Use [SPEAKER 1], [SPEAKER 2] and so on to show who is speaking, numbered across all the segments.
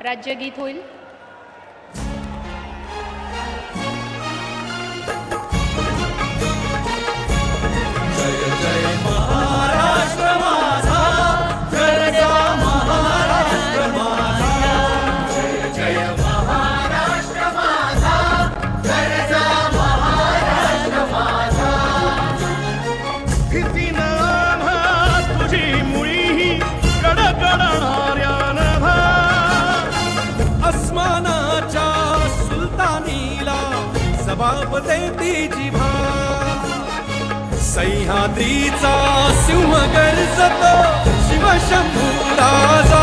[SPEAKER 1] राज्यगीत होईल.
[SPEAKER 2] देती जिभा सह्याद्रीचा सिंह गर्जतो शिवशंभू राजा.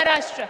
[SPEAKER 1] Maharashtra.